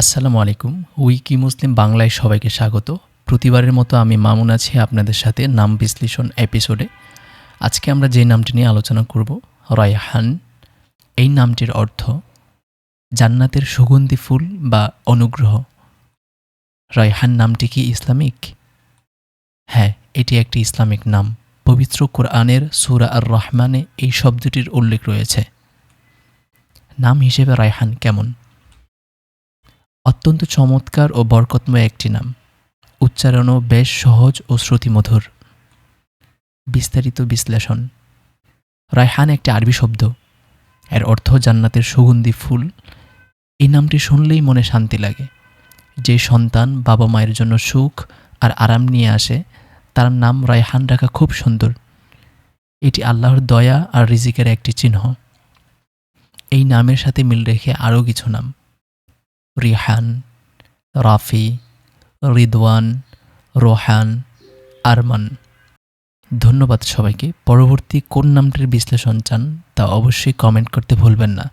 আসসালামু আলাইকুম। উইকি মুসলিম বাংলায় সবাইকে স্বাগত। প্রতিবারের মতো আমি মামুন আছি আপনাদের সাথে নাম বিশ্লেষণ এপিসোডে। আজকে আমরা যে নামটি নিয়ে আলোচনা করব, রায়হান। এই নামটির অর্থ, জান্নাতের সুগন্ধি ফুল বা অনুগ্রহ। রায়হান নামটি কি ইসলামিক? হ্যাঁ এটি একটি ইসলামিক নাম। পবিত্র কোরআনের সুরা আর রহমানে এই শব্দটির উল্লেখ রয়েছে। নাম হিসেবে রায়হান কেমন? অত্যন্ত চমৎকার ও বরকতময় একটি নাম। উচ্চারণও বেশ সহজ ও শ্রুতিমধুর। বিস্তারিত বিশ্লেষণ। রায়হান একটি আরবি শব্দ। এর অর্থ জান্নাতের সুগন্ধি ফুল। এই নামটি শুনলেই মনে শান্তি লাগে। যে সন্তান বাবা মায়ের জন্য সুখ আর আরাম নিয়ে আসে, তার নাম রায়হান রাখা খুব সুন্দর। এটি আল্লাহর দয়া আর রিজিকের একটি চিহ্ন। এই নামের সাথে মিল রেখে আরও কিছু নাম। রিহান রাফি রিদওয়ান রোহান আরমান ধন্যবাদ সবাইকে। পরবর্তী কোন নামটির বিশ্লেষণ চান তা অবশ্যই কমেন্ট করতে ভুলবেন না।